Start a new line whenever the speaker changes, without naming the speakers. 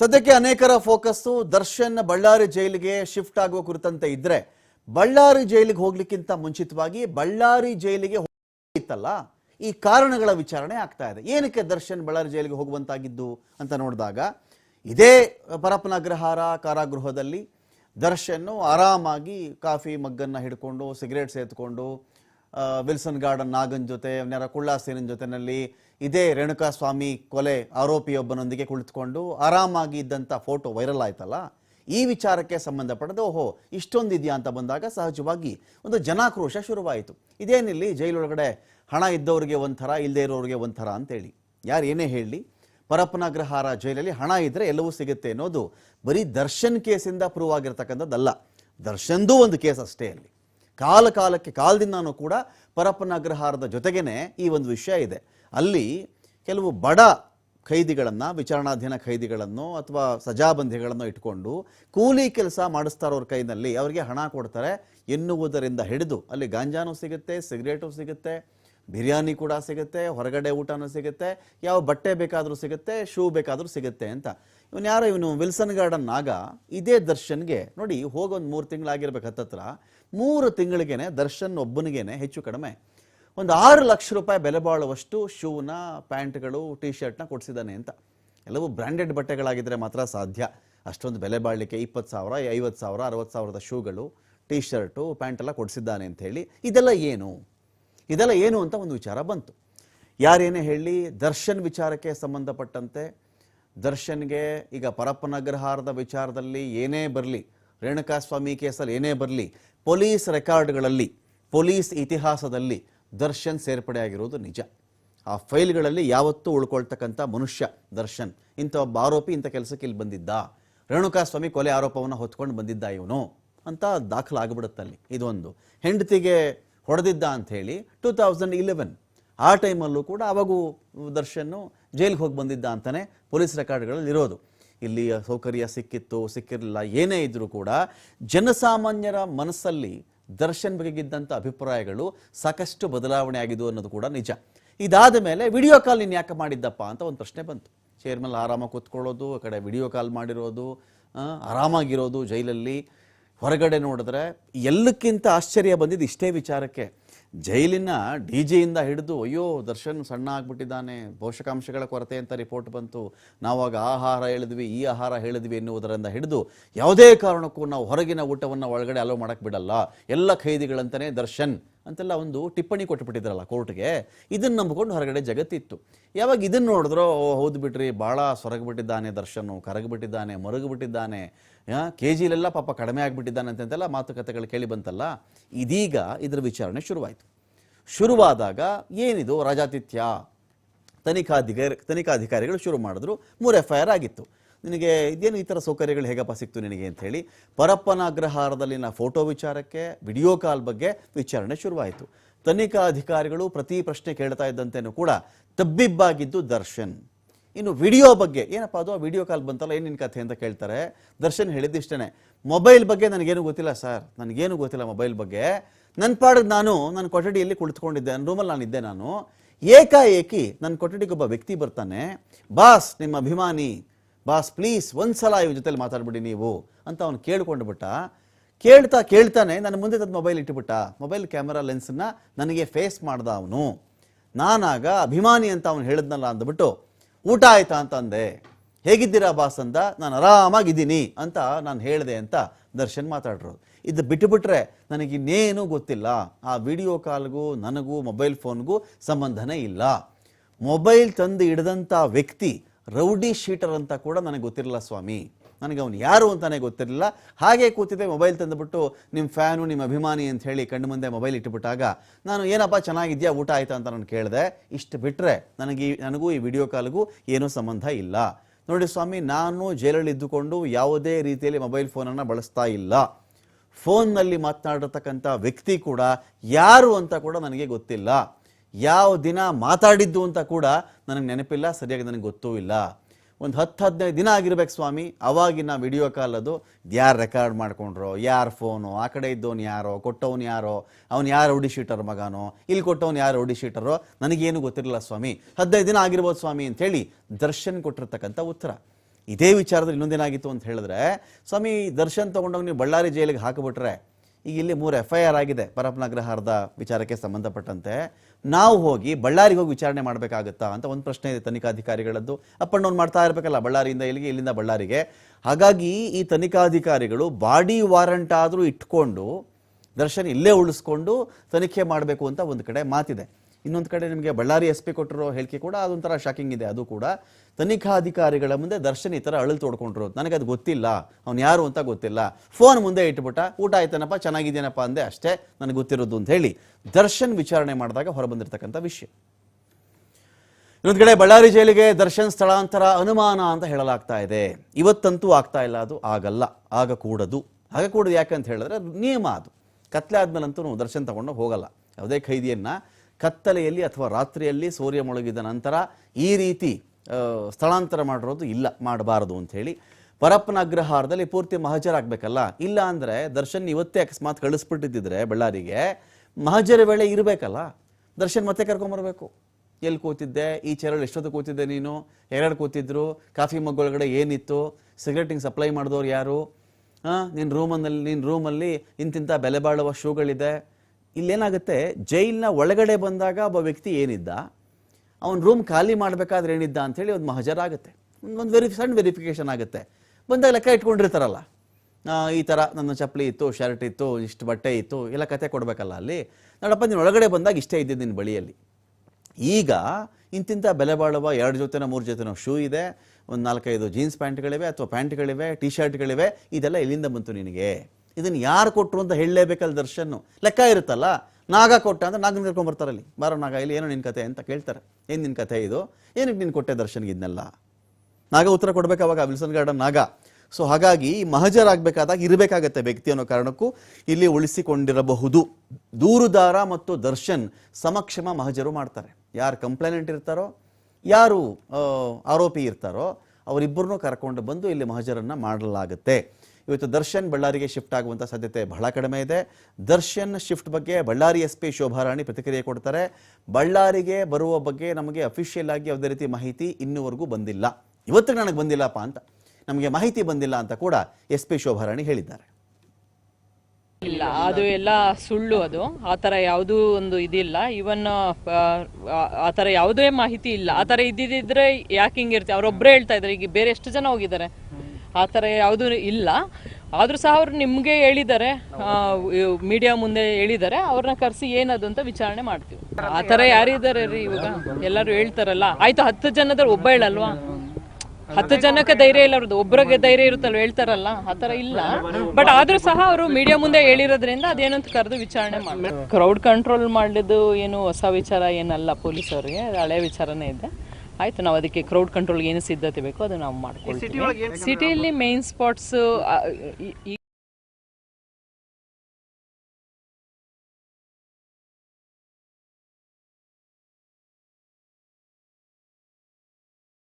ಸದ್ಯಕ್ಕೆ ಅನೇಕರ ಫೋಕಸ್ಸು ದರ್ಶನ್ ಬಳ್ಳಾರಿ ಜೈಲಿಗೆ ಶಿಫ್ಟ್ ಆಗುವ ಕುರಿತಂತೆ ಇದ್ರೆ ಬಳ್ಳಾರಿ ಜೈಲಿಗೆ ಹೋಗ್ಲಿಕ್ಕಿಂತ ಮುಂಚಿತವಾಗಿ ಬಳ್ಳಾರಿ ಜೈಲಿಗೆ ಇತ್ತಲ್ಲ, ಈ ಕಾರಣಗಳ ವಿಚಾರಣೆ ಆಗ್ತಾ ಇದೆ. ಏನಕ್ಕೆ ದರ್ಶನ್ ಬಳ್ಳಾರಿ ಜೈಲಿಗೆ ಹೋಗುವಂತಾಗಿದ್ದು ಅಂತ ನೋಡಿದಾಗ, ಇದೇ ಪರಪ್ಪನ ಅಗ್ರಹಾರ ಕಾರಾಗೃಹದಲ್ಲಿ ದರ್ಶನ್ ಆರಾಮಾಗಿ ಕಾಫಿ ಮಗ್ಗನ್ನು ಹಿಡ್ಕೊಂಡು, ಸಿಗರೇಟ್ ಸೇತ್ಕೊಂಡು ವಿಲ್ಸನ್ ಗಾರ್ಡನ್ ನಾಗನ್ ಜೊತೆ ನೇರ ಸೇನಿನ ಜೊತೆನಲ್ಲಿ ಇದೇ ರೇಣುಕಾ ಸ್ವಾಮಿ ಕೊಲೆ ಆರೋಪಿಯೊಬ್ಬನೊಂದಿಗೆ ಕುಳಿತುಕೊಂಡು ಆರಾಮಾಗಿ ಇದ್ದಂಥ ಫೋಟೋ ವೈರಲ್ ಆಯ್ತಲ್ಲ? ಈ ವಿಚಾರಕ್ಕೆ ಸಂಬಂಧಪಟ್ಟದ್ದು, ಓಹೋ ಇಷ್ಟೊಂದು ಇದೆಯಾ ಅಂತ ಬಂದಾಗ ಸಹಜವಾಗಿ ಒಂದು ಜನಾಕ್ರೋಶ ಶುರುವಾಯಿತು. ಇದೇನಿಲ್ಲಿ ಜೈಲೊಳಗಡೆ ಹಣ ಇದ್ದವ್ರಿಗೆ ಒಂಥರ ಇಲ್ಲದೇ ಇರೋರಿಗೆ ಒಂಥರ ಅಂತೇಳಿ. ಯಾರು ಏನೇ ಹೇಳಿ ಪರಪ್ಪನಗ್ರಹಾರ ಜೈಲಲ್ಲಿ ಹಣ ಇದ್ದರೆ ಎಲ್ಲವೂ ಸಿಗುತ್ತೆ ಅನ್ನೋದು ಬರೀ ದರ್ಶನ್ ಕೇಸಿಂದ ಪ್ರೂವ್ ಆಗಿರ್ತಕ್ಕಂಥದ್ದಲ್ಲ. ದರ್ಶನ್ದು ಒಂದು ಕೇಸ್ ಅಷ್ಟೇ ಅಲ್ಲಿ. ಕಾಲ ಕಾಲಕ್ಕೆ ಕಾಲದಿಂದನೂ ಕೂಡ ಪರಪ್ಪನ ಅಗ್ರಹಾರದ ಜೊತೆಗೇನೆ ಈ ಒಂದು ವಿಷಯ ಇದೆ. ಅಲ್ಲಿ ಕೆಲವು ಬಡ ಖೈದಿಗಳನ್ನು, ವಿಚಾರಣಾಧೀನ ಖೈದಿಗಳನ್ನು ಅಥವಾ ಸಜಾಬಂಧಿಗಳನ್ನು ಇಟ್ಕೊಂಡು ಕೂಲಿ ಕೆಲಸ ಮಾಡಿಸ್ತಾರೋರ ಕೈನಲ್ಲಿ, ಅವರಿಗೆ ಹಣ ಕೊಡ್ತಾರೆ ಎನ್ನುವುದರಿಂದ ಹಿಡಿದು ಅಲ್ಲಿ ಗಾಂಜಾನೂ ಸಿಗುತ್ತೆ, ಸಿಗರೇಟು ಸಿಗುತ್ತೆ. ಬಿರಿಯಾನಿ ಕೂಡ ಸಿಗುತ್ತೆ, ಹೊರಗಡೆ ಊಟನೂ ಸಿಗುತ್ತೆ, ಯಾವ ಬಟ್ಟೆ ಬೇಕಾದರೂ ಸಿಗುತ್ತೆ, ಶೂ ಬೇಕಾದರೂ ಸಿಗುತ್ತೆ ಅಂತ. ಇವನು ಯಾರೋ ಇವನು ವಿಲ್ಸನ್ ಗಾರ್ಡನ್ ಆಗ ಇದೇ ದರ್ಶನ್ಗೆ ನೋಡಿ ಹೋಗೊಂದು ಮೂರು ತಿಂಗಳಾಗಿರ್ಬೇಕು ಹತ್ತತ್ರ, ಮೂರು ತಿಂಗಳಿಗೇನೆ ದರ್ಶನ್ ಒಬ್ಬನಿಗೇನೆ ಹೆಚ್ಚು ಕಡಿಮೆ. ಒಂದು ಆರು ಲಕ್ಷ ರೂಪಾಯಿ ಬೆಲೆ ಬಾಳುವಷ್ಟು ಶೂನ, ಪ್ಯಾಂಟ್ಗಳು ಟಿ ಶರ್ಟ್ನ ಕೊಡಿಸಿದ್ದಾನೆ ಅಂತ. ಎಲ್ಲವೂ ಬ್ರ್ಯಾಂಡೆಡ್ ಬಟ್ಟೆಗಳಾಗಿದ್ದರೆ ಮಾತ್ರ ಸಾಧ್ಯ. ಅಷ್ಟೊಂದು ಬೆಲೆ ಬಾಳಲಿಕ್ಕೆ ಇಪ್ಪತ್ತು ಸಾವಿರ, ಐವತ್ತು ಸಾವಿರ, ಅರವತ್ತು ಸಾವಿರದ ಶೂಗಳು ಟಿ ಶರ್ಟು ಪ್ಯಾಂಟ್ ಎಲ್ಲ ಕೊಡಿಸಿದ್ದಾನೆ ಅಂತ ಹೇಳಿ. ಇದೆಲ್ಲ ಏನು? ಇದೆಲ್ಲ ಏನು ಅಂತ ಒಂದು ವಿಚಾರ ಬಂತು. ಯಾರೇನೇ ಹೇಳಿ ದರ್ಶನ್ ವಿಚಾರಕ್ಕೆ ಸಂಬಂಧಪಟ್ಟಂತೆ ದರ್ಶನ್ಗೆ ಈಗ ಪರಪ್ಪನಗ್ರಹಾರದ ವಿಚಾರದಲ್ಲಿ ಏನೇ ಬರಲಿ, ರೇಣುಕಾಸ್ವಾಮಿ ಕೇಸಲ್ಲಿ ಏನೇ ಬರಲಿ, ಪೊಲೀಸ್ ರೆಕಾರ್ಡ್ಗಳಲ್ಲಿ, ಪೊಲೀಸ್ ಇತಿಹಾಸದಲ್ಲಿ ದರ್ಶನ್ ಸೇರ್ಪಡೆಯಾಗಿರೋದು ನಿಜ. ಆ ಫೈಲ್ಗಳಲ್ಲಿ ಯಾವತ್ತೂ ಉಳ್ಕೊಳ್ತಕ್ಕಂಥ ಮನುಷ್ಯ ದರ್ಶನ್. ಇಂಥ ಒಬ್ಬ ಆರೋಪಿ ಇಂಥ ಕೆಲಸಕ್ಕೆ ಇಲ್ಲಿ ಬಂದಿದ್ದ. ರೇಣುಕಾಸ್ವಾಮಿ ಕೊಲೆ ಆರೋಪವನ್ನು ಹೊತ್ಕೊಂಡು ಬಂದಿದ್ದ ಇವನು ಅಂತ ದಾಖಲಾಗ್ಬಿಡುತ್ತಲ್ಲಿ ಇದೊಂದು. ಹೆಂಡತಿಗೆ ಹೊಡೆದಿದ್ದ ಅಂತ ಹೇಳಿ ಟೂ ತೌಸಂಡ್ ಇಲೆವೆನ್ ಆ ಟೈಮಲ್ಲೂ ಕೂಡ ಅವಾಗೂ ದರ್ಶನ್ ಜೈಲಿಗೆ ಹೋಗಿ ಬಂದಿದ್ದ ಅಂತಲೇ ಪೊಲೀಸ್ ರೆಕಾರ್ಡ್ಗಳಲ್ಲಿ ಇರೋದು. ಇಲ್ಲಿ ಸೌಕರ್ಯ ಸಿಕ್ಕಿತ್ತು, ಸಿಕ್ಕಿರಲಿಲ್ಲ, ಏನೇ ಇದ್ದರೂ ಕೂಡ ಜನಸಾಮಾನ್ಯರ ಮನಸ್ಸಲ್ಲಿ ದರ್ಶನ್ ಬಗೆಗಿದ್ದಂಥ ಅಭಿಪ್ರಾಯಗಳು ಸಾಕಷ್ಟು ಬದಲಾವಣೆ ಆಗಿದ್ದು ಅನ್ನೋದು ಕೂಡ ನಿಜ. ಇದಾದ ಮೇಲೆ ವಿಡಿಯೋ ಕಾಲ್ ನೀನು ಯಾಕೆ ಮಾಡಿದ್ದಪ್ಪ ಅಂತ ಒಂದು ಪ್ರಶ್ನೆ ಬಂತು. ಚೇರ್ ಮೇಲೆ ಆರಾಮಾಗಿ ಕೂತ್ಕೊಳ್ಳೋದು, ಆ ಕಡೆ ವಿಡಿಯೋ ಕಾಲ್ ಮಾಡಿರೋದು ಆರಾಮಾಗಿರೋದು ಜೈಲಲ್ಲಿ. ಹೊರಗಡೆ ನೋಡಿದ್ರೆ ಎಲ್ಲಕ್ಕಿಂತ ಆಶ್ಚರ್ಯ ಬಂದಿದ್ದು ಇಷ್ಟೇ ವಿಚಾರಕ್ಕೆ. ಜೈಲಿನ ಡಿ ಜಿಯಿಂದ ಹಿಡಿದು, ಅಯ್ಯೋ, ದರ್ಶನ್ ಸಣ್ಣ ಆಗ್ಬಿಟ್ಟಿದ್ದಾನೆ, ಪೋಷಕಾಂಶಗಳ ಕೊರತೆ ಅಂತ ರಿಪೋರ್ಟ್ ಬಂತು, ನಾವಾಗ ಆಹಾರ ಹೇಳಿದ್ವಿ, ಈ ಆಹಾರ ಹೇಳಿದ್ವಿ ಎನ್ನುವುದರಿಂದ ಹಿಡಿದು, ಯಾವುದೇ ಕಾರಣಕ್ಕೂ ನಾವು ಹೊರಗಿನ ಊಟವನ್ನು ಒಳಗಡೆ ಅಲೋ ಮಾಡೋಕ್ಕೆ ಬಿಡಲ್ಲ. ಎಲ್ಲ ಖೈದಿಗಳಂತಲೇ ದರ್ಶನ್ ಅಂತೆಲ್ಲ ಒಂದು ಟಿಪ್ಪಣಿ ಕೊಟ್ಟುಬಿಟ್ಟಿದ್ರಲ್ಲ ಕೋರ್ಟ್ಗೆ. ಇದನ್ನು ನಂಬಿಕೊಂಡು ಹೊರಗಡೆ ಜಗತ್ತಿತ್ತು. ಯಾವಾಗ ಇದನ್ನು ನೋಡಿದ್ರೋ, ಓ, ಹೌದು ಬಿಟ್ರಿ ಭಾಳ ಸೊರಗಿಬಿಟ್ಟಿದ್ದಾನೆ ದರ್ಶನ್, ಕರಗಿಬಿಟ್ಟಿದ್ದಾನೆ, ಮರಗಿಬಿಟ್ಟಿದ್ದಾನೆ ಕೆ ಜಿಲೆಲ್ಲ ಪಾಪ ಕಡಿಮೆ ಆಗಿಬಿಟ್ಟಿದ್ದಾನೆ ಅಂತೆಲ್ಲ ಮಾತುಕತೆಗಳು ಕೇಳಿ ಬಂತಲ್ಲ, ಇದೀಗ ಇದರ ವಿಚಾರಣೆ ಶುರುವಾಯಿತು. ಶುರುವಾದಾಗ ಏನಿದು ರಾಜಾತಿಥ್ಯ ತನಿಖಾಧಿಕಾರಿ ತನಿಖಾಧಿಕಾರಿಗಳು ಶುರು ಮಾಡಿದ್ರು, ಮೂರು ಎಫ್ ಐ ಆರ್ ಆಗಿತ್ತು. ನಿನಗೆ ಇದೇನು ಈ ಥರ ಸೌಕರ್ಯಗಳು ಹೇಗಪ್ಪ ಸಿಕ್ತು ನಿನಗೆ ಅಂಥೇಳಿ ಪರಪ್ಪನ ಅಗ್ರಹಾರದಲ್ಲಿನ ಫೋಟೋ ವಿಚಾರಕ್ಕೆ ವಿಡಿಯೋ ಕಾಲ್ ಬಗ್ಗೆ ವಿಚಾರಣೆ ಶುರುವಾಯಿತು. ತನಿಖಾ ಅಧಿಕಾರಿಗಳು ಪ್ರತಿ ಪ್ರಶ್ನೆ ಕೇಳ್ತಾ ಇದ್ದಂತೆನೂ ಕೂಡ ತಬ್ಬಿಬ್ಬಾಗಿದ್ದು ದರ್ಶನ್. ಇನ್ನು ವಿಡಿಯೋ ಬಗ್ಗೆ ಏನಪ್ಪ ಅದು? ಆ ವಿಡಿಯೋ ಕಾಲ್ ಬಂತಲ್ಲ, ಏನು ನಿನ್ನ ಕಥೆ ಅಂತ ಕೇಳ್ತಾರೆ. ದರ್ಶನ್ ಹೇಳಿದ್ದಿಷ್ಟೇ ಮೊಬೈಲ್ ಬಗ್ಗೆ ನನಗೇನು ಗೊತ್ತಿಲ್ಲ ಸರ್. ನನಗೇನು ಗೊತ್ತಿಲ್ಲ ಮೊಬೈಲ್ ಬಗ್ಗೆ. ನನ್ನ ಪಾಡಿಗೆ ನಾನು ನನ್ನ ಕೊಠಡಿಯಲ್ಲಿ ಕುಳಿತುಕೊಂಡಿದ್ದೆ. ನನ್ನ ರೂಮಲ್ಲಿ ನಾನಿದ್ದೆ ನಾನು. ಏಕಾಏಕಿ ನನ್ನ ಕೊಠಡಿಗೊಬ್ಬ ವ್ಯಕ್ತಿ ಬರ್ತಾನೆ. ಬಾಸ್, ನಿಮ್ಮ ಅಭಿಮಾನಿ ಬಾಸ್, ಪ್ಲೀಸ್ ಒಂದ್ಸಲ ಇವ್ರ ಜೊತೆಲಿ ಮಾತಾಡ್ಬಿಡಿ ನೀವು ಅಂತ ಅವನು ಕೇಳ್ಕೊಂಡು ಬಿಟ್ಟ. ಕೇಳ್ತಾ ಕೇಳ್ತಾನೆ ನನ್ನ ಮುಂದೆ ತಂದು ಮೊಬೈಲ್ ಇಟ್ಟುಬಿಟ್ಟ ಮೊಬೈಲ್ ಕ್ಯಾಮ್ರಾ ಲೆನ್ಸನ್ನ ನನಗೆ ಫೇಸ್ ಮಾಡ್ದ ಅವನು. ನಾನಾಗ ಅಭಿಮಾನಿ ಅಂತ ಅವನು ಹೇಳಿದ್ನಲ್ಲ ಅಂದ್ಬಿಟ್ಟು, ಊಟ ಆಯ್ತಾ ಅಂತ ಅಂದೆ ಹೇಗಿದ್ದೀರಾ ಬಾಸ್ ಅಂತ, ನಾನು ಆರಾಮಾಗಿದ್ದೀನಿ ಅಂತ ನಾನು ಹೇಳಿದೆ ಅಂತ ದರ್ಶನ್ ಮಾತಾಡ್ರು. ಇದು ಬಿಟ್ಟುಬಿಟ್ರೆ ನನಗಿನ್ನೇನೂ ಗೊತ್ತಿಲ್ಲ. ಆ ವಿಡಿಯೋ ಕಾಲ್ಗೂ ನನಗೂ ಮೊಬೈಲ್ ಫೋನ್ಗೂ ಸಂಬಂಧನೇ ಇಲ್ಲ. ಮೊಬೈಲ್ ತಂದು ಹಿಡಿದಂಥ ವ್ಯಕ್ತಿ ರೌಡಿ ಶೀಟರ್ ಅಂತ ಕೂಡ ನನಗೆ ಗೊತ್ತಿರಲಿಲ್ಲ ಸ್ವಾಮಿ. ನನಗೆ ಅವನು ಯಾರು ಅಂತಾನೆ ಗೊತ್ತಿರಲಿಲ್ಲ. ಹಾಗೆ ಕೂತಿದ್ದೆ, ಮೊಬೈಲ್ ತಂದುಬಿಟ್ಟು ನಿಮ್ಮ ಫ್ಯಾನು ನಿಮ್ಮ ಅಭಿಮಾನಿ ಅಂತ ಹೇಳಿ ಕಣ್ಣು ಮುಂದೆ ಮೊಬೈಲ್ ಇಟ್ಟುಬಿಟ್ಟಾಗ ನಾನು ಏನಪ್ಪ ಚೆನ್ನಾಗಿದೆಯಾ, ಊಟ ಆಯ್ತಾ ಅಂತ ನಾನು ಕೇಳಿದೆ. ಇಷ್ಟು ಬಿಟ್ಟರೆ ನನಗೆ ನನಗೂ ಈ ವಿಡಿಯೋ ಕಾಲ್ಗೂ ಏನೂ ಸಂಬಂಧ ಇಲ್ಲ. ನೋಡಿ ಸ್ವಾಮಿ, ನಾನು ಜೈಲಲ್ಲಿ ಇದ್ದುಕೊಂಡು ಯಾವುದೇ ರೀತಿಯಲ್ಲಿ ಮೊಬೈಲ್ ಫೋನನ್ನು ಬಳಸ್ತಾ ಇಲ್ಲ. ಫೋನ್ನಲ್ಲಿ ಮಾತನಾಡಿರ್ತಕ್ಕಂಥ ವ್ಯಕ್ತಿ ಕೂಡ ಯಾರು ಅಂತ ಕೂಡ ನನಗೆ ಗೊತ್ತಿಲ್ಲ. ಯಾವ ದಿನ ಮಾತಾಡಿದ್ದು ಅಂತ ಕೂಡ ನನಗೆ ನೆನಪಿಲ್ಲ, ಸರಿಯಾಗಿ ನನಗೆ ಗೊತ್ತೂ ಇಲ್ಲ. ಒಂದು ಹತ್ತು ಹದಿನೈದು ದಿನ ಆಗಿರ್ಬೇಕು ಸ್ವಾಮಿ, ಅವಾಗಿನ ವಿಡಿಯೋ ಕಾಲ್ ಅದು ಯಾರು ರೆಕಾರ್ಡ್ ಮಾಡ್ಕೊಂಡ್ರೋ, ಯಾರು ಫೋನು, ಆ ಕಡೆ ಇದ್ದವನು ಯಾರೋ, ಕೊಟ್ಟವನು ಯಾರೋ, ಅವ್ನು ಯಾರು ರೌಡಿ ಶೀಟರ್ ಮಗನೋ, ಇಲ್ಲಿ ಕೊಟ್ಟವನು ಯಾರು ಒಡಿಶೀಟರೋ ಶೀಟರೋ, ನನಗೇನು ಗೊತ್ತಿರಲಿಲ್ಲ ಸ್ವಾಮಿ. ಹದಿನೈದು ದಿನ ಆಗಿರ್ಬೋದು ಸ್ವಾಮಿ ಅಂಥೇಳಿ ದರ್ಶನ್ ಕೊಟ್ಟಿರ್ತಕ್ಕಂಥ ಉತ್ತರ. ಇದೇ ವಿಚಾರದಲ್ಲಿ ಇನ್ನೊಂದೇನಾಗಿತ್ತು ಅಂತ ಹೇಳಿದ್ರೆ, ಸ್ವಾಮಿ ದರ್ಶನ್ ತೊಗೊಂಡೋಗಿ ನೀವು ಬಳ್ಳಾರಿ ಜೈಲಿಗೆ ಹಾಕಿಬಿಟ್ರೆ ಈಗ ಇಲ್ಲಿ ಮೂರು ಎಫ್ ಐ ಆರ್ ಆಗಿದೆ ಪರಪ್ಪನಗ್ರಹಾರದ ವಿಚಾರಕ್ಕೆ ಸಂಬಂಧಪಟ್ಟಂತೆ. ನಾವು ಹೋಗಿ ಬಳ್ಳಾರಿಗೆ ಹೋಗಿ ವಿಚಾರಣೆ ಮಾಡಬೇಕಾಗುತ್ತಾ ಅಂತ ಒಂದು ಪ್ರಶ್ನೆ ಇದೆ ತನಿಖಾಧಿಕಾರಿಗಳದ್ದು. ಅಪ್ ಅಂಡ್ ಡೌನ್ ಮಾಡ್ತಾ ಇರಬೇಕಲ್ಲ ಬಳ್ಳಾರಿಯಿಂದ ಇಲ್ಲಿಗೆ, ಇಲ್ಲಿಂದ ಬಳ್ಳಾರಿಗೆ. ಹಾಗಾಗಿ ಈ ತನಿಖಾಧಿಕಾರಿಗಳು ಬಾಡಿ ವಾರಂಟ್ ಆದರೂ ಇಟ್ಕೊಂಡು, ದರ್ಶನ್ ಇಲ್ಲೇ ಉಳಿಸ್ಕೊಂಡು ತನಿಖೆ ಮಾಡಬೇಕು ಅಂತ ಒಂದು ಕಡೆ ಮಾತಿದೆ. ಇನ್ನೊಂದು ಕಡೆ ನಿಮಗೆ ಬಳ್ಳಾರಿ ಎಸ್ ಪಿ ಕೊಟ್ಟಿರೋ ಹೇಳಿಕೆ ಕೂಡ ಅದೊಂಥರ ಶಾಕಿಂಗ್ ಇದೆ. ಅದು ಕೂಡ ತನಿಖಾಧಿಕಾರಿಗಳ ಮುಂದೆ ದರ್ಶನ್ ಈ ಥರ ಅಳಲು ತೋಡ್ಕೊಂಡ್ರು ನನಗೆ ಅದು ಗೊತ್ತಿಲ್ಲ. ಅವ್ನು ಯಾರು ಅಂತ ಗೊತ್ತಿಲ್ಲ. ಫೋನ್ ಮುಂದೆ ಇಟ್ಬಿಟ್ಟ, ಊಟ ಆಯ್ತನಪ್ಪ? ಚೆನ್ನಾಗಿದ್ದೇನಪ್ಪ? ಅಂದೆ. ಅಷ್ಟೇ ನನಗೆ ಗೊತ್ತಿರೋದು ಅಂತ ಹೇಳಿ ದರ್ಶನ್ ವಿಚಾರಣೆ ಮಾಡಿದಾಗ ಹೊರಬಂದಿರತಕ್ಕಂಥ ವಿಷಯ. ಇನ್ನೊಂದು ಕಡೆ ಬಳ್ಳಾರಿ ಜೈಲಿಗೆ ದರ್ಶನ್ ಸ್ಥಳಾಂತರ ಅನುಮಾನ ಅಂತ ಹೇಳಲಾಗ್ತಾ ಇದೆ. ಇವತ್ತಂತೂ ಆಗ್ತಾ ಇಲ್ಲ ಅದು. ಆಗಲ್ಲ. ಆಗ ಆಗಕೂಡದು ಆಗಕೂಡದು ಯಾಕೆ ಅಂತ ಹೇಳಿದ್ರೆ ನಿಯಮ ಅದು. ಕತ್ಲೆ ಆದ್ಮೇಲಂತೂ ದರ್ಶನ್ ತಗೊಂಡು ಹೋಗಲ್ಲ. ಯಾವುದೇ ಖೈದಿಯನ್ನ ಕತ್ತಲೆಯಲ್ಲಿ ಅಥವಾ ರಾತ್ರಿಯಲ್ಲಿ ಸೂರ್ಯ ಮುಳುಗಿದ ನಂತರ ಈ ರೀತಿ ಸ್ಥಳಾಂತರ ಮಾಡಿರೋದು ಇಲ್ಲ, ಮಾಡಬಾರದು ಅಂತ ಹೇಳಿ ಪರಪ್ಪನ ಅಗ್ರಹಾರದಲ್ಲಿ ಪೂರ್ತಿ ಮಹಜರಾಗಬೇಕಲ್ಲ? ಇಲ್ಲ ಅಂದರೆ ದರ್ಶನ್ ಇವತ್ತೇ ಅಕಸ್ಮಾತ್ ಕಳಿಸ್ಬಿಟ್ಟಿದ್ದಿದ್ರೆ ಬಳ್ಳಾರಿಗೆ, ಮಹಜರ ವೇಳೆ ಇರಬೇಕಲ್ಲ? ದರ್ಶನ್ ಮತ್ತೆ ಕರ್ಕೊಂಬರ್ಬೇಕು ಎಲ್ಲಿ ಕೂತಿದ್ದೆ? ಈ ಚೇರಲ್ಲಿ ಎಷ್ಟೊತ್ತು ಕೂತಿದ್ದೆ ನೀನು? ಎರಡು ಕೂತಿದ್ರು? ಕಾಫಿ ಮಗ್ಗೊಳಗಡೆ ಏನಿತ್ತು? ಸಿಗರೆಟಿಂಗ್ ಸಪ್ಲೈ ಮಾಡಿದವ್ರು ಯಾರು? ಹಾಂ ನಿನ್ನ ರೂಮಲ್ಲಿ ನಿನ್ನ ರೂಮಲ್ಲಿ ಇಂತಿಂಥ ಬೆಲೆ ಬಾಳುವ ಶೂಗಳಿದೆ ಇಲ್ಲೇನಾಗುತ್ತೆ? ಜೈಲಿನ ಒಳಗಡೆ ಬಂದಾಗ ಒಬ್ಬ ವ್ಯಕ್ತಿ ಏನಿದ್ದ? ಅವನ ರೂಮ್ ಖಾಲಿ ಮಾಡಬೇಕಾದ್ರೆ ಏನಿದ್ದ ಅಂಥೇಳಿ ಒಂದು ಮಹಜರಾಗುತ್ತೆ ಒಂದು ವೆರಿ ಸಣ್ಣ ವೆರಿಫಿಕೇಷನ್ ಆಗುತ್ತೆ. ಬಂದಾಗ ಲೆಕ್ಕ ಇಟ್ಕೊಂಡಿರ್ತಾರಲ್ಲ. ಈ ಥರ ನನ್ನ ಚಪ್ಪಲಿ ಇತ್ತು ಶರ್ಟ್ ಇತ್ತು, ಇಷ್ಟು ಬಟ್ಟೆ ಇತ್ತು, ಎಲ್ಲ ಕತೆ ಕೊಡಬೇಕಲ್ಲ ಅಲ್ಲಿ. ನೋಡಪ್ಪ, ನೀನು ಒಳಗಡೆ ಬಂದಾಗ ಇಷ್ಟೇ ಇದ್ದಿದ್ದು ನಿನ್ನ ಬಳಿಯಲ್ಲಿ. ಈಗ ಇಂತಿಂಥ ಬೆಲೆ ಬಾಳುವ ಎರಡು ಜೊತೆನೋ, ಮೂರು ಜೊತೆನೋ ಶೂ ಇದೆ. ಒಂದು ನಾಲ್ಕೈದು ಜೀನ್ಸ್ ಪ್ಯಾಂಟ್ಗಳಿವೆ ಅಥವಾ ಪ್ಯಾಂಟ್ಗಳಿವೆ ಟಿ ಶರ್ಟ್ಗಳಿವೆ ಇದೆಲ್ಲ ಎಲ್ಲಿಂದ ಬಂತು ನಿನಗೆ? ಇದನ್ನು ಯಾರು ಕೊಟ್ಟರು ಅಂತ ಹೇಳಲೇಬೇಕಲ್ಲ ದರ್ಶನ್. ಲೆಕ್ಕ ಇರುತ್ತಲ್ಲ. ನಾಗ ಕೊಟ್ಟ ಅಂತ ನಾಗನ ಕರ್ಕೊಂಡ್ಬರ್ತಾರೆ ಅಲ್ಲಿ. ಬಾರೋ ನಾಗ, ಇಲ್ಲಿ ಏನೋ ನಿನ್ನ ಕಥೆ ಅಂತ ಕೇಳ್ತಾರೆ. ಏನು ನಿನ್ನ ಕಥೆ ಇದು? ಏನಕ್ಕೆ ನೀನು ಕೊಟ್ಟೆ ದರ್ಶನ್ಗೆ ಇದನ್ನೆಲ್ಲ? ನಾಗ ಉತ್ತರ ಕೊಡಬೇಕು ಅವಾಗ ವಿಲ್ಸನ್ ಗಾರ್ಡನ್ ನಾಗ. ಸೊ ಹಾಗಾಗಿ ಮಹಜರಾಗಬೇಕಾದಾಗ ಇರಬೇಕಾಗತ್ತೆ ವ್ಯಕ್ತಿ ಅನ್ನೋ ಕಾರಣಕ್ಕೂ ಇಲ್ಲಿ ಉಳಿಸಿಕೊಂಡಿರಬಹುದು. ದೂರುದಾರ ಮತ್ತು ದರ್ಶನ್ ಸಮಕ್ಷಮ ಮಹಜರು ಮಾಡ್ತಾರೆ. ಯಾರು ಕಂಪ್ಲೇನೆಂಟ್ ಇರ್ತಾರೋ, ಯಾರು ಆರೋಪಿ ಇರ್ತಾರೋ, ಅವರಿಬ್ಬರನ್ನೂ ಕರ್ಕೊಂಡು ಬಂದು ಇಲ್ಲಿ ಮಹಜರನ್ನು ಮಾಡಲಾಗುತ್ತೆ. ಇವತ್ತು ದರ್ಶನ್ ಬಳ್ಳಾರಿಗೆ ಶಿಫ್ಟ್ ಆಗುವಂಥ ಸಾಧ್ಯತೆ ಬಹಳ ಕಡಿಮೆ ಇದೆ. ದರ್ಶನ್ ಶಿಫ್ಟ್ ಬಗ್ಗೆ ಬಳ್ಳಾರಿ ಎಸ್ ಪಿ ಶೋಭಾರಾಣಿ ಪ್ರತಿಕ್ರಿಯೆ ಕೊಡ್ತಾರೆ. ಬಳ್ಳಾರಿಗೆ ಬರುವ ಬಗ್ಗೆ ನಮಗೆ ಅಫಿಷಿಯಲ್ ಆಗಿ ಯಾವುದೇ ರೀತಿ ಮಾಹಿತಿ ಇನ್ನೂವರೆಗೂ ಬಂದಿಲ್ಲ. ಇವತ್ತಿಗೆ ನನಗೆ ಬಂದಿಲ್ಲಪ್ಪ ಅಂತ, ನಮಗೆ ಮಾಹಿತಿ ಬಂದಿಲ್ಲ ಅಂತ ಕೂಡ ಎಸ್ ಪಿ ಶೋಭಾರಾಣಿ ಹೇಳಿದ್ದಾರೆ.
ಇಲ್ಲ, ಅದು ಎಲ್ಲ ಸುಳ್ಳು ಅದು. ಆ ಥರ ಯಾವುದೂ ಒಂದು ಇದಿಲ್ಲ. ಇವನ್ ಆ ಥರ ಯಾವುದೇ ಮಾಹಿತಿ ಇಲ್ಲ. ಆ ಥರ ಇದ್ದಿದ್ರೆ ಯಾಕೆ ಹಿಂಗಿರ್ತೀವಿ ಅವರೊಬ್ಬರೇ ಹೇಳ್ತಾ ಇದ್ದಾರೆ ಈಗ ಬೇರೆ ಎಷ್ಟು ಜನ ಹೋಗಿದ್ದಾರೆ? ಆ ಥರ ಯಾವುದೂ ಇಲ್ಲ. ಆದರೂ ಸಹ ಅವರು ನಿಮಗೆ ಹೇಳಿದ್ದಾರೆ ಮೀಡಿಯಾ ಮುಂದೆ ಹೇಳಿದ್ದಾರೆ, ಅವ್ರನ್ನ ಕರೆಸಿ ಏನದು ಅಂತ ವಿಚಾರಣೆ ಮಾಡ್ತೀವಿ. ಆ ಥರ ಯಾರಿದ್ದಾರೆ ರೀ ಇವಾಗ? ಎಲ್ಲರೂ ಹೇಳ್ತಾರಲ್ಲ, ಆಯ್ತು ಹತ್ತು ಜನದಲ್ಲಿ ಒಬ್ಬ ಹೇಳಲ್ವಾ? ಹತ್ತು ಜನಕ್ಕೆ ಧೈರ್ಯ ಇಲ್ಲ ಅವ್ರದ್ದು ಒಬ್ಬರಿಗೆ ಧೈರ್ಯ ಇರುತ್ತಲ್ಲ ಹೇಳ್ತಾರಲ್ಲ, ಆ ಥರ ಇಲ್ಲ. ಬಟ್ ಆದರೂ ಸಹ ಅವರು ಮೀಡಿಯಾ ಮುಂದೆ ಹೇಳಿರೋದ್ರಿಂದ ಅದೇನಂತ ಕರೆದು ವಿಚಾರಣೆ ಮಾಡಿ ಕ್ರೌಡ್ ಕಂಟ್ರೋಲ್ ಮಾಡಿದ್ದು ಏನು ಹೊಸ ವಿಚಾರ ಏನಲ್ಲ ಪೊಲೀಸ್ ಅದು ಹಳೆ ವಿಚಾರನೇ ಇದೆ. ಆಯ್ತು ನಾವು ಅದಕ್ಕೆ ಕ್ರೌಡ್ ಕಂಟ್ರೋಲ್ಗೆ ಏನು ಸಿದ್ಧತೆ ಬೇಕು ಅದು ನಾವು ಮಾಡ್ಕೊಳ್ತೀವಿ. ಸಿಟಿಯಲ್ಲಿ ಮೇನ್ ಸ್ಪಾಟ್ಸ್